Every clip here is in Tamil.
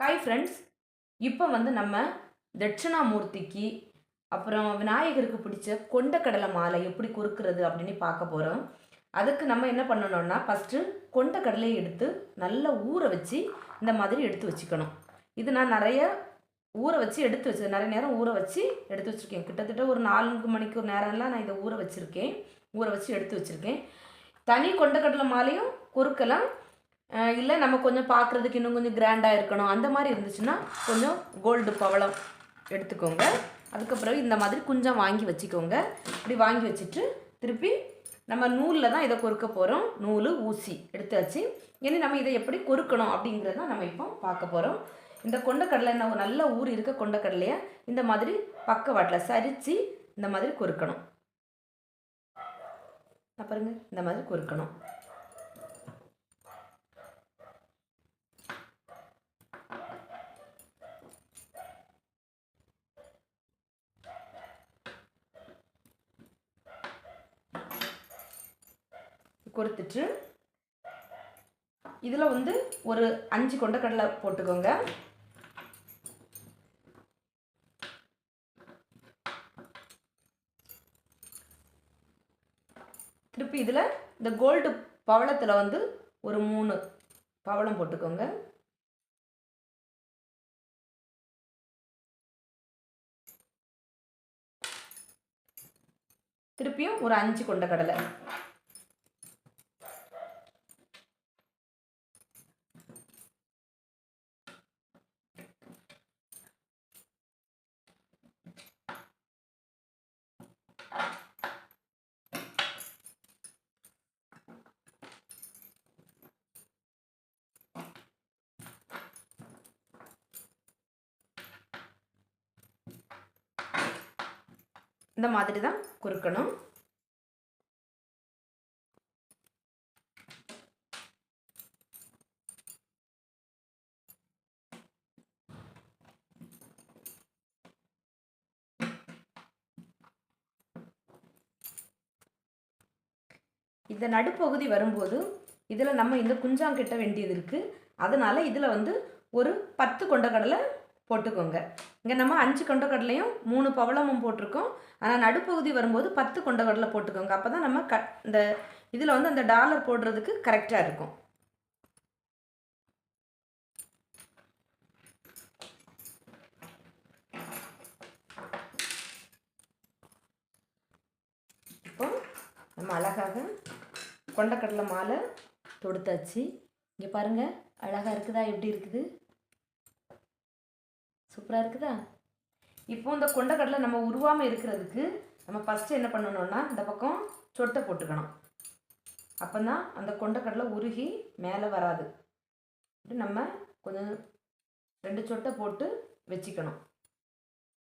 ஹாய் ஃப்ரெண்ட்ஸ் இப்போ வந்து நம்ம தட்சிணாமூர்த்திக்கு அப்புறம் விநாயகருக்கு பிடிச்ச கொண்டக்கடலை மாலை எப்படி குறுக்கிறது அப்படின்னு பார்க்க போகிறோம் அதுக்கு நம்ம என்ன பண்ணணும்னா ஃபஸ்ட்டு கொண்டக்கடலையை எடுத்து நல்லா ஊற வச்சு இந்த மாதிரி எடுத்து வச்சுக்கணும். இது நான் நிறைய ஊற வச்சு எடுத்து வச்சு நிறைய நேரம் ஊற வச்சு எடுத்து வச்சுருக்கேன். கிட்டத்தட்ட ஒரு நான்கு மணிக்கு ஒரு நேரம்லாம் நான் இதை ஊற வச்சுருக்கேன். ஊற வச்சு எடுத்து வச்சுருக்கேன். தனி கொண்டக்கடலை மாலையும் குறுக்கலாம். இல்லை நம்ம கொஞ்சம் பார்க்குறதுக்கு இன்னும் கொஞ்சம் கிராண்டாக இருக்கணும். அந்த மாதிரி இருந்துச்சுன்னா கொஞ்சம் கோல்டு பவளம் எடுத்துக்கோங்க. அதுக்கப்புறம் இந்த மாதிரி குஞ்சம் வாங்கி வச்சுக்கோங்க. இப்படி வாங்கி வச்சுட்டு திருப்பி நம்ம நூலில் தான் இதை கொறுக்க போகிறோம் நூல் ஊசி எடுத்தாச்சு. இனி நம்ம இதை எப்படி கொறுக்கணும் அப்படிங்கிறத நம்ம இப்போ பார்க்க போகிறோம் இந்த கொண்டக்கடலை என்ன நல்ல ஊர் இருக்க கொண்டக்கடலையை இந்த மாதிரி பக்கவாட்டில் சரித்து இந்த மாதிரி கொறுக்கணும் அப்புறங்க இந்த மாதிரி கொறுக்கணும் கொடுத்துட்டு இதில் வந்து ஒரு அஞ்சு கொண்டக்கடலை போட்டுக்கோங்க. திருப்பி இதில் இந்த கோல்டு பவளத்தில் வந்து ஒரு மூணு பவளம் போட்டுக்கோங்க. திருப்பியும் ஒரு அஞ்சு கொண்டக்கடலை. இந்த மாதிரி தான் குறுக்கணும். இந்த நடுப்பகுதி வரும்போது இதில் நம்ம இந்த குஞ்சாங்கிட்ட வேண்டியது இருக்குது அதனால் இதில் வந்து ஒரு பத்து கொண்டக்கடலை போட்டுக்கோங்க. இங்கே நம்ம அஞ்சு கொண்டக்கடலையும் மூணு பவளமும் போட்டிருக்கோம். ஆனால் நடுப்பகுதி வரும்போது பத்து கொண்டக்கடலை போட்டுக்கோங்க. அப்போ தான் நம்ம க இந்த இதில் வந்து அந்த டாலர் போடுறதுக்கு கரெக்டாக இருக்கும். இப்போ நம்ம அழகாக கொண்டக்கடலை மாலை தொடுத்தாச்சு. இங்கே பாருங்கள் அழகாக இருக்குதா? எப்படி இருக்குது? சூப்பராக இருக்குதா? இப்போ இந்த கொண்டக்கடலை நம்ம உருவாமல் இருக்கிறதுக்கு நம்ம ஃபஸ்ட்டு என்ன பண்ணணும்னா இந்த பக்கம் சொட்டை போட்டுக்கணும். அப்போ தான் அந்த கொண்டக்கடலை உருகி மேலே வராது. நம்ம கொஞ்சம் ரெண்டு சொட்டை போட்டு வச்சுக்கணும்.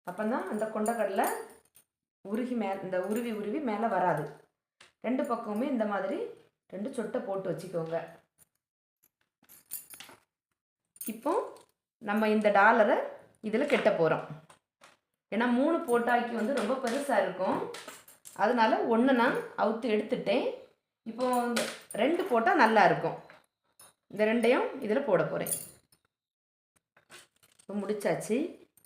அப்போ தான் அந்த கொண்டக்கடலை உருகி மே இந்த உருவி உருவி மேலே வராது. ரெண்டு பக்கமுமே இந்த மாதிரி ரெண்டு சொட்டை போட்டு வச்சுக்கோங்க. இப்போ நம்ம இந்த டாலரை இதில் கெட்ட போகிறோம் ஏன்னா மூணு போட்டாக்கி வந்து ரொம்ப பெருசாக இருக்கும். அதனால் ஒன்று நான் அவுத்து எடுத்துட்டேன். இப்போ ரெண்டு போட்டால் நல்லா இருக்கும். இந்த ரெண்டையும் இதில் போட போகிறேன் இப்போ முடிச்சாச்சு.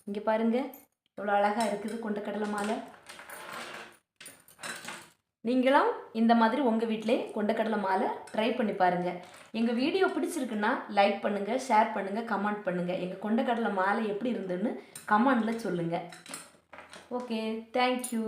இங்கே பாருங்கள் எவ்வளோ அழகாக இருக்குது கொண்டக்கடலை மாலை. நீங்களும் இந்த மாதிரி உங்கள் வீட்டிலே கொண்டக்கடலை மாலை ட்ரை பண்ணி பாருங்கள் எங்கள் வீடியோ பிடிச்சிருக்குன்னா லைக் பண்ணுங்கள் ஷேர் பண்ணுங்கள் கமெண்ட் பண்ணுங்கள் எங்கள் கொண்டக்கடலை மாலை எப்படி இருந்ததுன்னு கமெண்டில் சொல்லுங்கள் ஓகே தேங்க்யூ